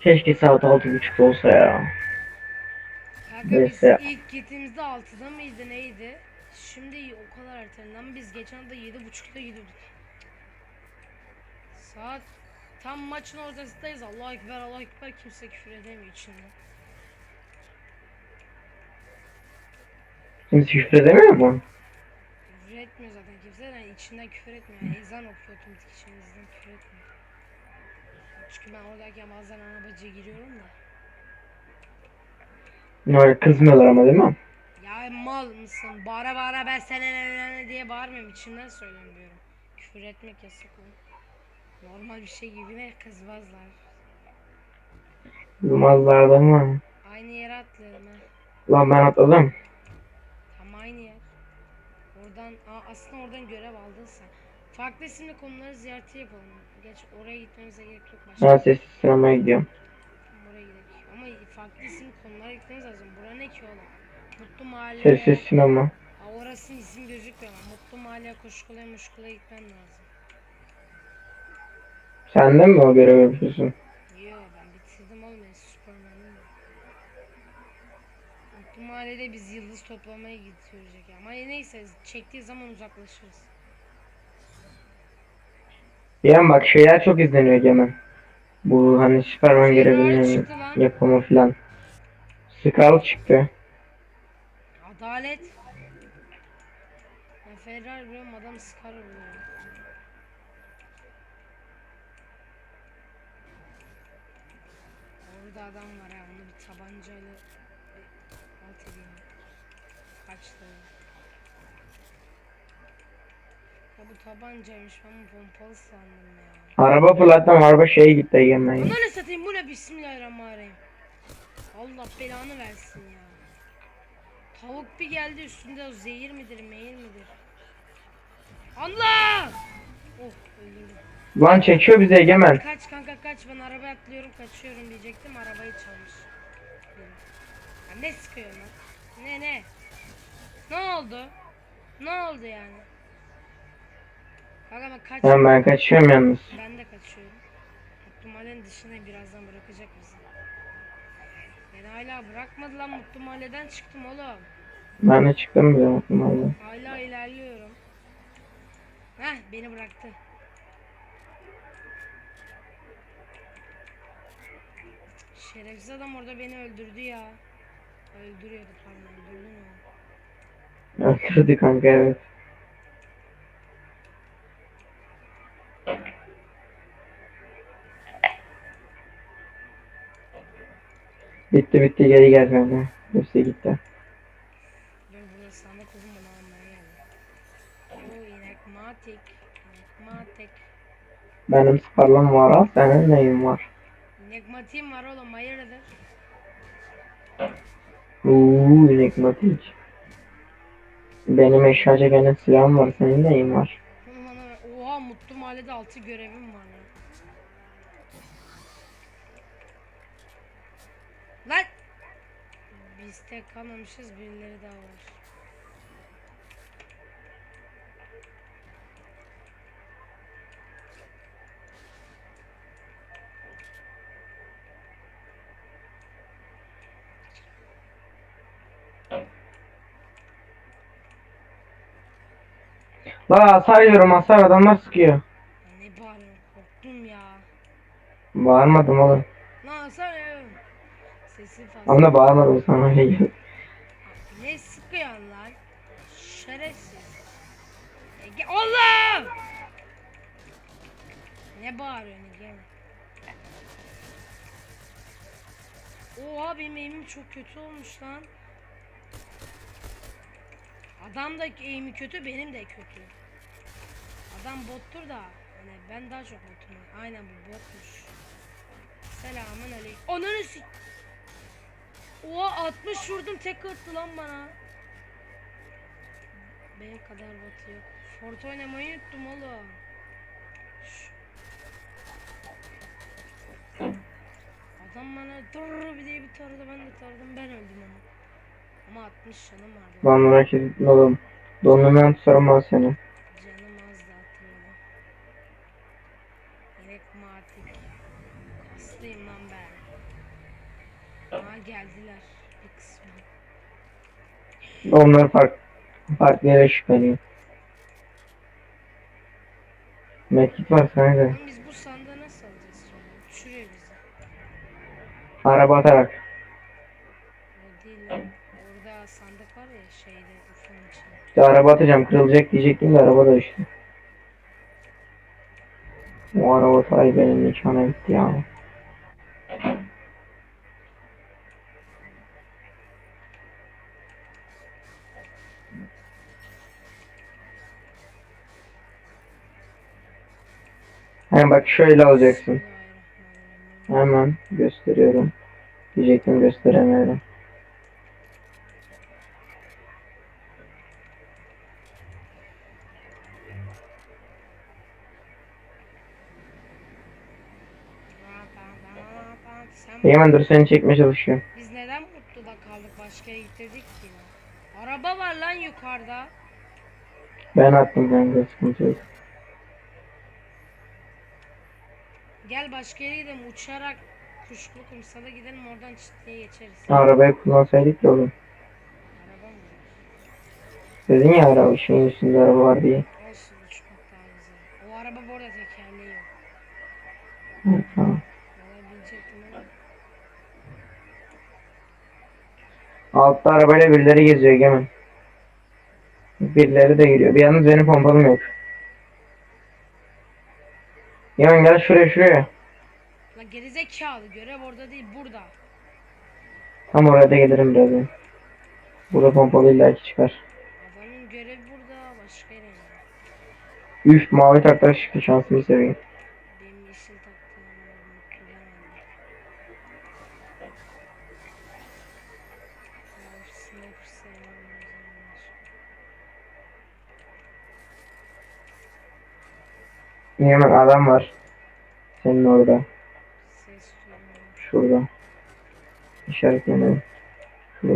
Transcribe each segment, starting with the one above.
Keşke saat altı buçuk olsa ya. Kanka Neyse. biz ilk gittiğimizde 6'da mıydı neydi? Şimdi o kadar ertelenen biz geçen de 7.30'da gidiyorduk. Saat tam maçın ortasındayız. Allah ekber Allah ekber kimse küfür edemiyor içinde. Kimse küfür edemiyor mu? Küfür etmiyor zaten kimse de içinden küfür etmiyor. Yani ezan okuyor otomatik içimizden küfür etmiyor. Çünkü ben oradayken bazen arabacıya giriyorum da. Öyle kızmıyorlar ama değil mi? Ya mal mısın? Bağıra bağıra ben ne diye bağırmıyorum. içimden söylemiyorum. Küfür etmek yasak oğlum. Normal bir şey gibi ne kızmazlar. Kızmazlar değil mi? Aynı yere atlayalım ha. Lan ben atladım. Tam aynı yer. Oradan aa, aslında oradan görev aldın sen. Farklı isimli konuları ziyareti yapalım. Geç oraya gitmemize gerek yok başka. Ben sessiz sinemaya gidiyorum. Oraya gidelim. Ama farklı isimli konulara gitmemiz lazım. Bura ne ki oğlum? Mutlu Mahalle. Sessiz sinema. Aa, orasının isim gözükmüyor ama Mutlu Mahalle koşkulaya muşkulaya gitmem lazım. Sen de mi o görevi yapıyorsun? Yo ben bitirdim oğlum ben Superman'im. Mutlu Mahalle'de biz yıldız toplamaya gidiyoruz ya. Ama neyse çektiği zaman uzaklaşırız. Yani bak şeyler çok izleniyor Egemen. Bu hani Superman lan. yapımı filan. Scarlet çıktı. Adalet. Ben Ferrari biliyorum adam Scar biliyor. Orada adam var ya onu bir tabancayla alt edeyim. Kaçtı. Ya bu tabancaymış ben pompalı sandım ya. Araba fırlattım araba şeye gitti ya. Buna ne satayım bu ne bismillahirrahmanirrahim. Allah belanı versin ya. Tavuk bir geldi üstünde o zehir midir mehir midir? Allah! Oh öldürdüm. Lan çekiyor bizi Egemen. Kaç kanka kaç ben arabaya atlıyorum kaçıyorum diyecektim arabayı çalmış. Ya ne sıkıyor lan? Ne ne? Ne oldu? Ne oldu yani? Kanka ben kaç Lan ben kaçıyorum yalnız. ben de kaçıyorum. Mutlu Mahallenin dışına birazdan bırakacak bizi. Beni hala bırakmadı lan Mutlu Mahalle'den çıktım oğlum. Ben de çıktım bile aklıma. Hala ilerliyorum. Heh beni bıraktı. Şerefsiz adam orada beni öldürdü ya. Öldürüyordu pardon öldürdü mü? Öldürdü kanka evet. Bitti bitti geri gel kanka. Hepsi gitti. Benim sparlam var ha senin neyin var? İnek matiğim var oğlum hayırdır? Uuu enigmatik. Benim eşya çekenin silahım var senin neyin var? Oha mutlu mahallede altı görevim var ya. Lan! Biz tek kalmamışız birileri daha var. La hasar yiyorum hasar adamlar sıkıyor. Ne bağırıyorsun korktum ya. Bağırmadım oğlum. Da bağırmadım sana gel. Ne sıkıyorsun lan? Şerefsiz. Ege Allah! Ne bağırıyorsun Ege? Oha benim eğimim çok kötü olmuş lan. Adam da eğimi kötü benim de kötü. Adam bottur da hani ben daha çok botum. Aynen bu botmuş. Selamun aleyküm. Ananı sik. Oha 60 vurdum tek attı lan bana. Benim kadar batı yok. Fort oynamayı unuttum oğlum. Adam bana dur bir diye bir taradı ben de taradım ben öldüm ama. Ama 60 canım vardı. Lan merak etme oğlum. Tutarım ben seni. Onlar fark, farklı yere şüpheliyor. Medkit var. Oğlum biz bu sandığı nasıl alacağız? Düşürüyor bizi. Araba atarak. O değil lan. Orada sandık var ya şeyde ufanın içinde. İşte araba atacağım kırılacak diyecektim de araba da işte. O araba sahibinin nikahına gitti ya. Hemen bak şöyle alacaksın. Hemen gösteriyorum. Diyecektim gösteremiyorum. Hemen dur seni çekmeye çalışıyorum. Biz neden Mutlu'da kaldık? Başka yere gittirdik ki. Araba var lan yukarıda. Ben attım kanka sıkıntı yok. Başka yere gidelim uçarak kuşlu kumsala gidelim oradan çitliğe geçeriz. Arabayı kullansaydık ya oğlum. Araba mı? Dedin ya araba şeyin üstünde araba var diye. Olsun uçmak daha güzel. O araba bu arada tekerleği yok. Hı, tamam. Valla binecektim ama. Altta arabayla birileri geziyor Egemen. Birileri de giriyor. Bir yalnız benim pompalım yok. Egemen gel şuraya şuraya. Gerizekalı görev orada değil burada. Tam oraya da gelirim birazdan. Burada pompalı illaki çıkar. Adamın görevi burada başka yere. Üf mavi taklar çıktı şansımı seveyim. Benim yeşil taktığım. Ya sniper. Egemen adam var. Senin orada. Şurada. İşaretlemedim. Şurada.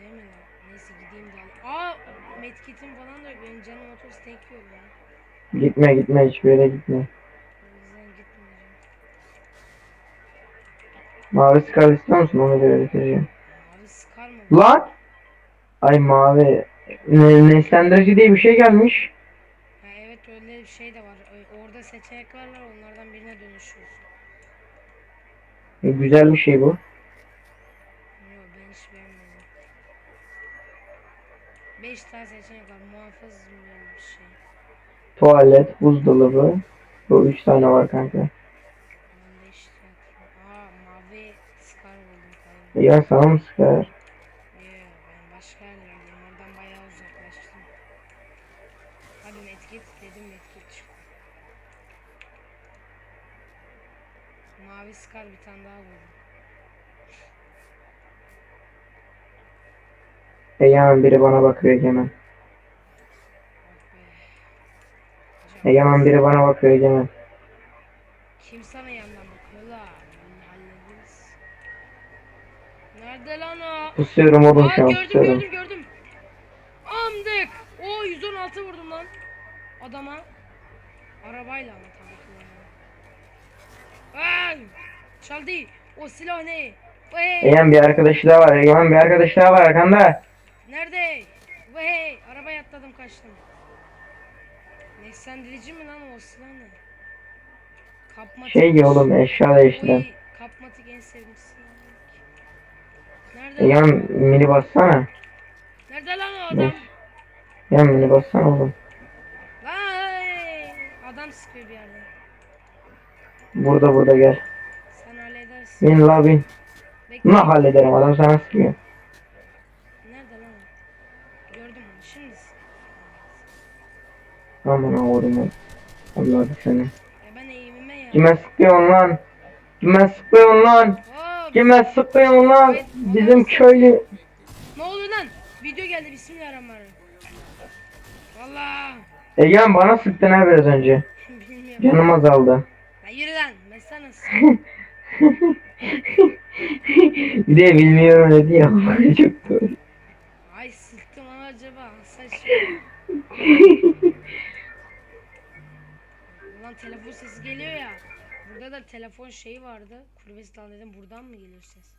Değil mi lan? Neyse gideyim de al. Aa medkitim falan da yok. Benim canım 30 tek yok ya. Gitme gitme hiçbir yere gitme. Mavi skal istiyor musun? Onu da öğreteceğim. Abi sıkar mı? Lan! Ay mavi. Ne, neslendirici diye bir şey gelmiş. Ha, evet öyle bir şey de var. Orada seçenekler var. Onlardan birine dönüşüyorsun. E, güzel bir şey bu. Yok ben hiç beğenmedim. 5 tane seçenek var. Muhafız mı bir şey. Tuvalet, buzdolabı. Bu üç tane var kanka. Ben de işte yapıyorum. Aa mavi skar buldum falan. Ya sana mı sıkar? Mavi skar bir tane daha buldum. Egemen biri bana bakıyor Egemen. Egemen biri bana bakıyor Egemen. Kim sana yandan bakıyor la? Hallederiz. Nerede lan o? Pusuyorum oğlum şu an gördüm pusuyorum. gördüm gördüm. Amdık. O 116 vurdum lan. Adama. Arabayla ama Çaldı. O silah ne? Vay! Egemen bir arkadaşı daha var. Egemen bir arkadaş daha var arkanda. Nerede? Vay! Arabaya atladım kaçtım. Neslendirici mi lan o silah ne? Kapmatik. Şey ya oğlum eşya değiştiren. Kapmatik en sevdiğim silah. Nerede? Egemen mini bassana. Nerede lan o adam? Egemen mini bassana oğlum. Vay! Adam sıkıyor bir yerden. Burada burada gel. Sen halledersin. Bin la bin. Bekle. Bunu hallederim adam sana sıkıyor. Nerede lan? Gördüm onu. Şimdi. Aman oğlum. Allah seni. Ya ben eğimime ya. Kime sıkıyorsun lan? Kime sıkıyorsun lan? Hop! Kime sıkıyorsun lan? Bizim köylü. Ne oluyor lan? Video geldi. Bismillahirrahmanirrahim. Valla. Egemen bana sıktın ha biraz önce. Bilmiyorum. Canım azaldı. Lan yürü lan. Ben sana bir de bilmiyorum dedi ya. Çok doğru. Ay sıktım ama acaba. Saç. Ulan telefon sesi geliyor ya. Burada da telefon şeyi vardı. Kulübesinden dedim buradan mı geliyor ses?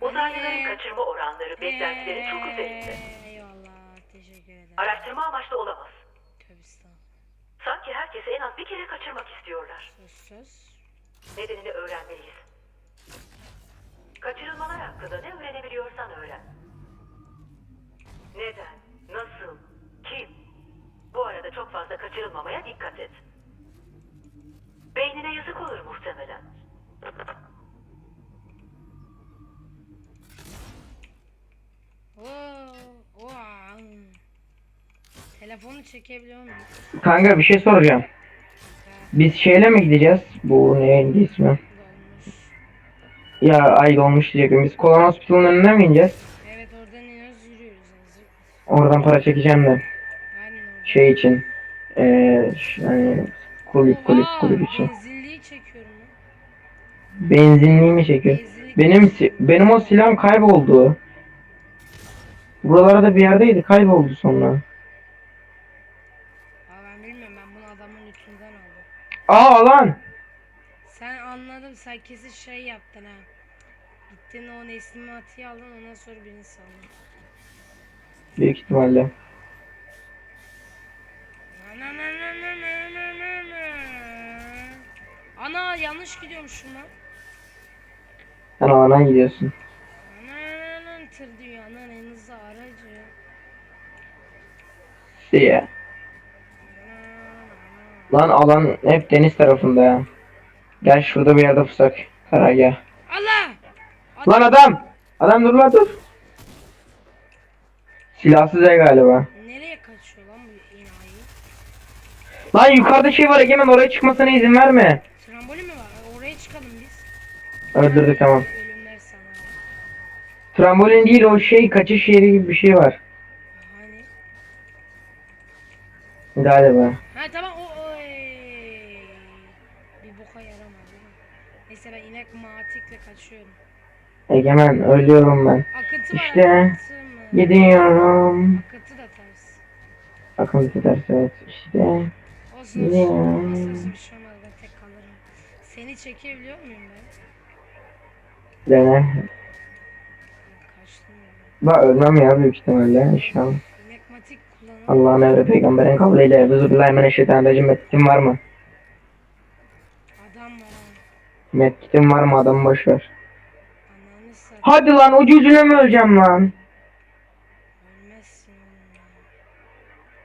Uzaylıların Ee, kaçırma oranları beklentileri çok üzerinde. Eyvallah. Teşekkür ederim. Araştırma amaçlı olamaz. Tövbe estağfurullah. Sanki herkesi en az bir kere kaçırmak istiyorlar. Söz söz. Nedenini öğrenmeliyiz. Kaçırılmalar hakkında ne öğrenebiliyorsan öğren. Neden? Nasıl? Kim? Bu arada çok fazla kaçırılmamaya dikkat et. Beynine yazık olur muhtemelen. Telefonu çekebiliyor muyum? Kanka bir şey soracağım. Biz şeyle mi gideceğiz? Bu neydi ismi? Ya ay dolmuş diyecektim. Biz Kolan Hospital'ın önüne mi ineceğiz? Evet oradan iniyoruz yürüyoruz. Oradan para çekeceğim de. Aynen orada. Şey için. Eee yani kulüp kulüp Oha, kulüp için. Benzinliği çekiyorum lan. Benzinliği mi çekiyor? Benzinlik Benim si- benim o silahım kayboldu. Buralarda bir yerdeydi kayboldu sonra. Aa, ben bilmiyorum ben bunu adamın lütfundan aldım. Aa alan. Sen anladım. Sen kesin şey yaptın ha. Gittin o Neslimat'ı aldın ondan sonra birini saldın. Büyük ihtimalle. Ana, ana, ana, ana, ana, ana. Yanlış gidiyormuşum lan. Sen alana gidiyorsun. Ana, ana, ana, tır dünyanın en hızlı aracı. See ya. Lan alan hep deniz tarafında ya. Gel şurada bir yerde pusak. Karargah. Allah! Lan adam! Adam dur lan dur. Silahsız ya galiba. Nereye kaçıyor lan bu enayi? Lan yukarıda şey var Egemen oraya çıkmasına izin verme. Trambolin mi var? Oraya çıkalım biz. Öldürdük tamam. Ölümler sana. Trambolin değil o şey kaçış yeri gibi bir şey var. Hani? Galiba. Boka. Neyse ben inek matikle kaçıyorum. Egemen ölüyorum ben. Akıntı var İşte, akıntı mı? Gidiyorum. Akıntı da ters. Akıllı ters evet işte. Olsun olsun. Nasıl olsa bir şey olmaz ben tek kalırım. Seni çekebiliyor muyum ben? Dene. Ben Kaçtım ya. Bak ölmem ya büyük ihtimalle inşallah. İnek matik kullanamam. Allah'ın emri peygamberin kavliyle Bismillahirrahmanirrahim metkit'in var mı? Adam var ha. Metkit'in var mı adamı boş ver. Ananı sat. Hadi lan ucu ucuna mı öleceğim lan? Ölmezsin.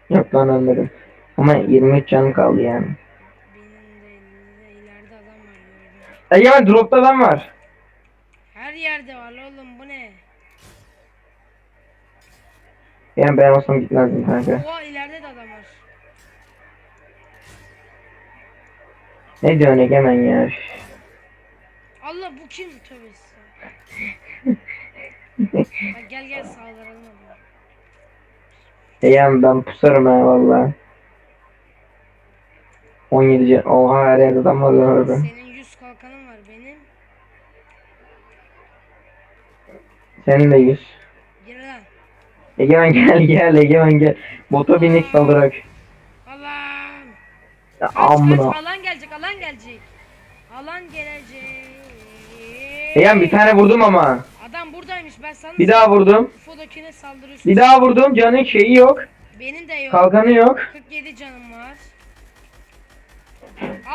Yok lan ölmedim. Ama 23 canım kaldı yani. Benim de ileride, ileride adam var gördüm. Egemen dropta adam var. Her yerde var la oğlum bu ne? Yani ben olsam gitmezdim kanka. Oha ileride de adam var. Ne diyorsun Egemen ya? Üf. Allah bu kim tövbesi. Bak gel gel saldıralım adamı. Egemen ben pusarım ha valla. 17 can. Oha her yerde adam var orada. Senin yüz kalkanın var benim. Senin de 100. Gir lan. Egemen gel gel Egemen gel. Bota bindik saldırak. Allah'ım. Ya, Kaç kaç alan gelecek alan gelecek. Alan gelecek. Egemen bir tane vurdum ama. Adam buradaymış ben sana Bir daha vurdum. Ufodakine saldırıyorsun. Bir daha vurdum. Canın şeyi yok. Benim de yok. Kalkanı yok. 47 canım var.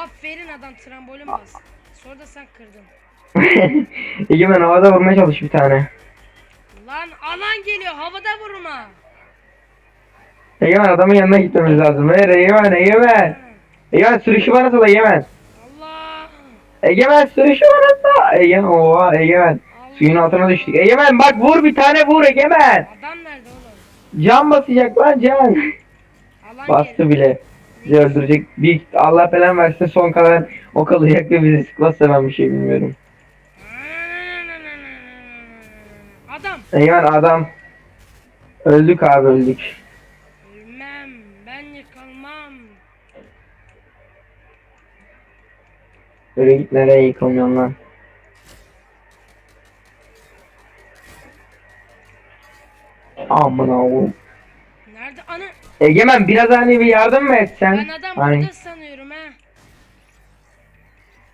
Aferin adam trambolin bas. Sonra da sen kırdın. Egemen havada vurmaya çalış bir tane. Lan alan geliyor havada vurma. Egemen adamın yanına gitmemiz lazım. Hayır Egemen Egemen. Egemen sürüşü bana sal Egemen. Egemen bana sal. Egemen oha Egemen. Suyun altına düştük. Egemen bak vur bir tane vur Egemen. Adam nerede oğlum? Can basacak lan can. Alan Bastı bile. Bizi öldürecek. Bir Allah falan versin son kadar o kalacak ve bizi sıkmazsa ben bir şey bilmiyorum. Adam. Egemen adam. Öldük abi öldük. Ölmem. Ben yıkılmam. Böyle git nereye yıkılmıyorsun lan. Aman oğlum. Nerede? Ana. Egemen biraz hani bir yardım mı etsen? Ben adam Hani burada sanıyorum ha.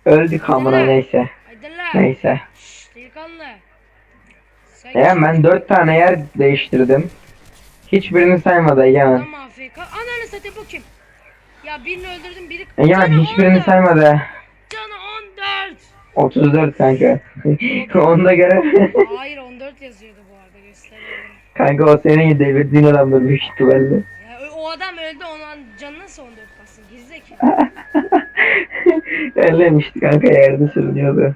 Öldük amına neyse. Haydi lan. Neyse. Şşş delikanlı. Sen Egemen ben dört tane yer değiştirdim. Hiçbirini saymadı Egemen. Adam AFK. Ananı satayım bu kim? Ya birini öldürdüm biri... Egemen hiçbirini 14. saymadı. Canı 14. 34 kanka. Onu da göre. Hayır 14 yazıyordu bu arada gösteriyorum. kanka o senin devirdiğin adamdır büyük ihtimalle. Ya o- adam öldü onun canı nasıl 14 bassın gerizekalı. Ellemişti kanka yerde sürünüyordu.